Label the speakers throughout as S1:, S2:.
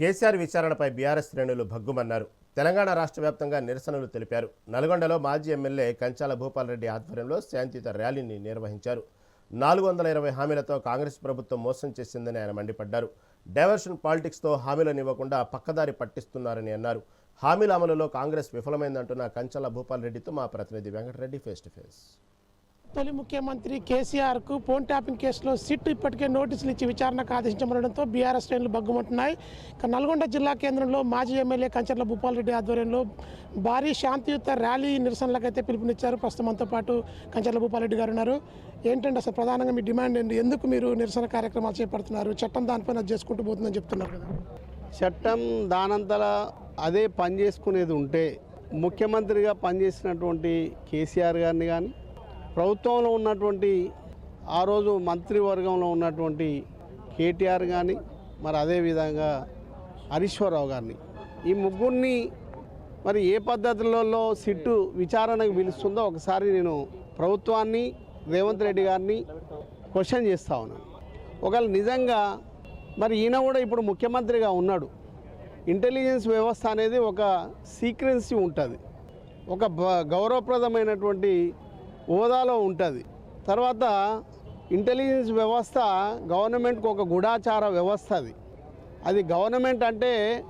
S1: KCR విచారణపై BRS శ్రేణులు భగ్గుమన్నారు. తెలంగాణ రాష్ట్ర వ్యాప్తంగా నిరసనలు తెలిపారు. నల్గొండలో మాజీ ఎమ్మెల్యే కంచాల భూపాల్ రెడ్డి ఆధ్వర్యంలో శాంతియుత ర్యాలీని నిర్వహించారు. నాలుగు వందల ఇరవై హామీలతో కాంగ్రెస్ ప్రభుత్వం మోసం చేసిందని ఆయన మండిపడ్డారు. డైవర్షన్ పాలిటిక్స్తో హామీలను ఇవ్వకుండా పక్కదారి పట్టిస్తున్నారని అన్నారు. హామీల అమలులో కాంగ్రెస్ విఫలమైందంటున్న కంచాల భూపాల్ రెడ్డితో మా ప్రతినిధి వెంకటరెడ్డి ఫేస్ టు ఫేస్.
S2: తొలి ముఖ్యమంత్రి కేసీఆర్కు ఫోన్ ట్యాపింగ్ కేసులో సిట్ ఇప్పటికే నోటీసులు ఇచ్చి విచారణకు ఆదేశించబడడంతో బీఆర్ఎస్ శ్రేణులు బగ్గుమంటున్నాయి నల్గొండ జిల్లా కేంద్రంలో మాజీ ఎమ్మెల్యే కంచర్ల భూపాలరెడ్డి ఆధ్వర్యంలో భారీ శాంతియుత ర్యాలీ నిరసనలకైతే పిలుపునిచ్చారు. ప్రస్తుతం మనతో పాటు కంచర్ల భూపాలరెడ్డి గారు ఉన్నారు. ఏంటంటే అసలు ప్రధానంగా మీ డిమాండ్ ఏంటి? ఎందుకు మీరు నిరసన కార్యక్రమాలు చేపడుతున్నారు? చట్టం దానిపైన చేసుకుంటూ పోతుందని చెప్తున్నారు కదా.
S3: చట్టం దానంతలా అదే పని చేసుకునేది ఉంటే ముఖ్యమంత్రిగా పనిచేసినటువంటి కేసీఆర్ గారిని కానీ ప్రభుత్వంలో ఉన్నటువంటి ఆ రోజు మంత్రివర్గంలో ఉన్నటువంటి కేటీఆర్ కానీ మరి అదేవిధంగా హరీశ్వరరావు గారిని. ఈ ముగ్గురిని మరి ఏ పద్ధతులలో సిట్టు విచారణకు పిలుస్తుందో ఒకసారి నేను ప్రభుత్వాన్ని రేవంత్ రెడ్డి గారిని క్వశ్చన్ చేస్తా ఉన్నాను ఒకవేళ నిజంగా మరి ఈయన కూడా ఇప్పుడు ముఖ్యమంత్రిగా ఉన్నాడు. ఇంటెలిజెన్స్ వ్యవస్థ అనేది ఒక సీక్రెన్సీ ఉంటుంది. ఒక గౌరవప్రదమైనటువంటి హోదాలో ఉంటుంది. తర్వాత ఇంటెలిజెన్స్ వ్యవస్థ గవర్నమెంట్కి ఒక గూఢాచార వ్యవస్థ అది అది గవర్నమెంట్ అంటే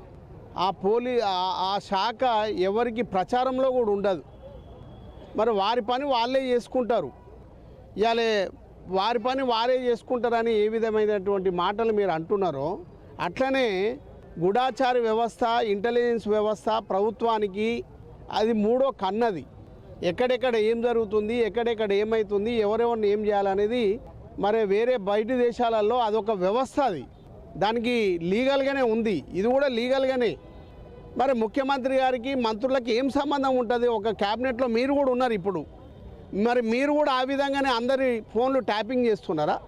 S3: ఆ పోలీ ఆ- శాఖ ఎవరికి ప్రచారంలో కూడా ఉండదు. మరి వారి పని వాళ్ళే చేసుకుంటారు. ఇవాళ వారి పని వారే చేసుకుంటారని ఏ విధమైనటువంటి మాటలు మీరు అంటున్నారో అట్లనే గూఢాచార వ్యవస్థ ఇంటెలిజెన్స్ వ్యవస్థ ప్రభుత్వానికి అది మూడో కన్నది. ఎక్కడెక్కడ ఏం జరుగుతుంది ఎక్కడెక్కడ ఏమవుతుంది ఎవరెవరిని ఏం చేయాలనేది మరి వేరే బయట దేశాలలో అదొక వ్యవస్థ అది. దానికి లీగల్గానే ఉంది. ఇది కూడా లీగల్గానే. మరి ముఖ్యమంత్రి గారికి మంత్రులకి ఏం సంబంధం ఉంటుంది? ఒక క్యాబినెట్లో మీరు కూడా ఉన్నారు ఇప్పుడు. మరి మీరు కూడా ఆ విధంగానే అందరి ఫోన్లు ట్యాపింగ్ చేస్తున్నారా?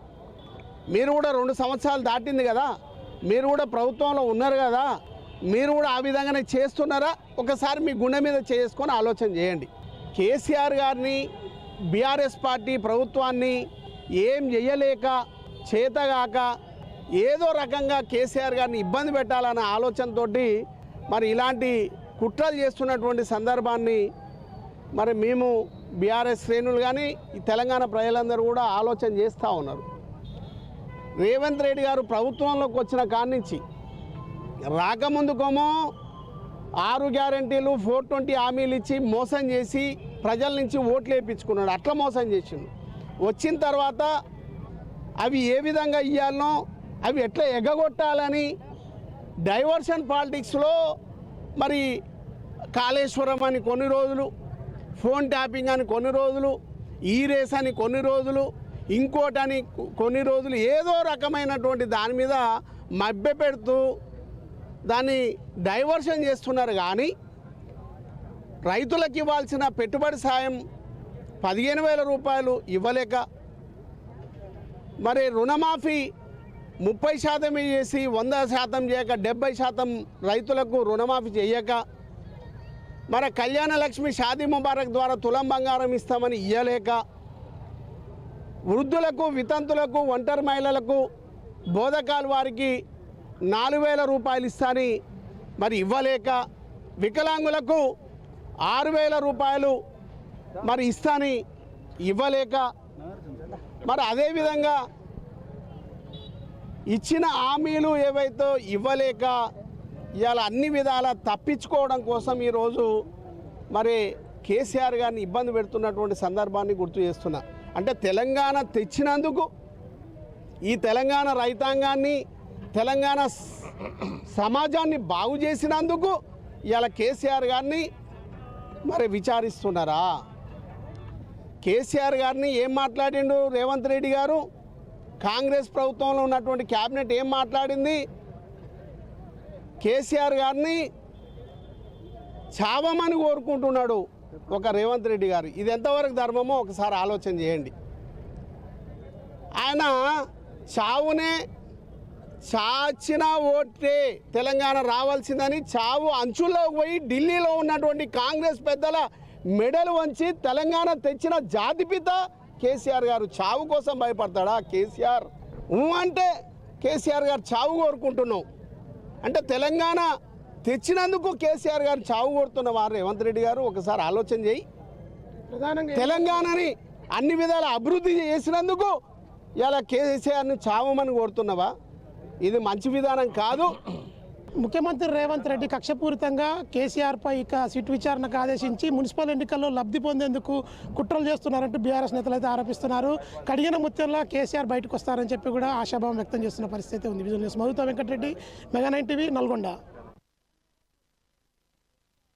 S3: మీరు కూడా రెండు సంవత్సరాలు దాటింది కదా. మీరు కూడా ప్రభుత్వంలో ఉన్నారు కదా. మీరు కూడా ఆ విధంగానే చేస్తున్నారా? ఒకసారి మీ గుండె మీద చేసుకొని ఆలోచన చేయండి. కేసీఆర్ గారిని బీఆర్ఎస్ పార్టీ ప్రభుత్వాన్ని ఏం చేయలేక చేతగాక ఏదో రకంగా కేసీఆర్ గారిని ఇబ్బంది పెట్టాలన్న ఆలోచనతోటి మరి ఇలాంటి కుట్రలు చేస్తున్నటువంటి సందర్భాన్ని మరి మేము బీఆర్ఎస్ శ్రేణులు కానీ తెలంగాణ ప్రజలందరూ కూడా ఆలోచన చేస్తూ ఉన్నారు. రేవంత్ రెడ్డి గారు ప్రభుత్వంలోకి వచ్చిన కాన్నించి రాకముందుకోమో రాకముందుకేమో ఆరు గ్యారంటీలు ఫోర్ ట్వంటీ హామీలు ఇచ్చి మోసం చేసి ప్రజల నుంచి ఓట్లు వేయించుకున్నాడు. అట్లా మోసం చేసిండు. వచ్చిన తర్వాత అవి ఏ విధంగా ఇవ్వాలనో అవి ఎట్లా ఎగ్గగొట్టాలని డైవర్షన్ పాలిటిక్స్లో మరి కాళేశ్వరం అని కొన్ని రోజులు ఫోన్ ట్యాపింగ్ అని కొన్ని రోజులు ఈ రేస్ అని కొన్ని రోజులు ఇంకోటని కొన్ని రోజులు ఏదో రకమైనటువంటి దాని మీద మభ్య పెడుతూ దాన్ని డైవర్షన్ చేస్తున్నారు. కానీ రైతులకు ఇవ్వాల్సిన పెట్టుబడి సాయం పదిహేను వేల రూపాయలు ఇవ్వలేక మరి రుణమాఫీ ముప్పై శాతం చేసి వంద శాతం చేయక డెబ్బై శాతం రైతులకు రుణమాఫీ చేయక మరి కళ్యాణ లక్ష్మి షాదీ ముబారక్ ద్వారా తులం బంగారం ఇస్తామని ఇయ్యలేక వృద్ధులకు వితంతులకు ఒంటరి మహిళలకు బోధకాలు వారికి నాలుగు వేల రూపాయలు ఇస్తాని మరి ఇవ్వలేక వికలాంగులకు ఆరు వేల రూపాయలు మరి ఇస్తాని ఇవ్వలేక మరి అదేవిధంగా ఇచ్చిన హామీలు ఏవైతే ఇవ్వలేక ఇవాళ అన్ని విధాల తప్పించుకోవడం కోసం ఈరోజు మరి కేసీఆర్ గారిని ఇబ్బంది పెడుతున్నటువంటి సందర్భాన్ని గుర్తు చేస్తున్నా. అంటే తెలంగాణ తెచ్చినందుకు ఈ తెలంగాణ రైతాంగాన్ని తెలంగాణ సమాజాన్ని బాగు చేసినందుకు ఇవాళ కేసీఆర్ గారిని మరి విచారిస్తున్నారా? కేసీఆర్ గారిని ఏం మాట్లాడిండు? రేవంత్ రెడ్డి గారు? కాంగ్రెస్ ప్రభుత్వంలో ఉన్నటువంటి క్యాబినెట్ ఏం మాట్లాడింది? కేసీఆర్ గారిని చావమని కోరుకుంటున్నాడు ఒక రేవంత్ రెడ్డి గారు. ఇది ఎంతవరకు ధర్మమో ఒకసారి ఆలోచన చేయండి. ఆయన చావునే చాచిన ఓటే తెలంగాణ రావాల్సిందని చావు అంచుల్లో పోయి ఢిల్లీలో ఉన్నటువంటి కాంగ్రెస్ పెద్దల మెడలు వంచి తెలంగాణ తెచ్చిన జాతిపిత కేసీఆర్ గారు చావు కోసం భయపడతాడా? కేసీఆర్ అంటే కేసీఆర్ గారు చావు కోరుకుంటున్నాం. అంటే తెలంగాణ తెచ్చినందుకు కేసీఆర్ గారు చావు కొడుతున్న వారు రేవంత్ రెడ్డి గారు ఒకసారి ఆలోచన చేయి.
S2: ప్రధానంగా
S3: తెలంగాణని అన్ని విధాల అభివృద్ధి చేసినందుకు ఇలా కేసీఆర్ని చావమని కోరుతున్నావా? ఇది మంచి విధానం కాదు.
S2: ముఖ్యమంత్రి రేవంత్ రెడ్డి కక్షపూరితంగా కేసీఆర్పై ఇక సిట్ విచారణకు ఆదేశించి మున్సిపల్ ఎన్నికల్లో లబ్ధి పొందేందుకు కుట్రలు చేస్తున్నారంటూ బీఆర్ఎస్ నేతలు అయితే ఆరోపిస్తున్నారు. కడిగిన ముత్యంలో కేసీఆర్ బయటకు వస్తారని చెప్పి కూడా ఆశాభావం వ్యక్తం చేస్తున్న పరిస్థితి ఉంది. Visual news. మధుతో Venkata Reddy mega nine TV Nalgonda.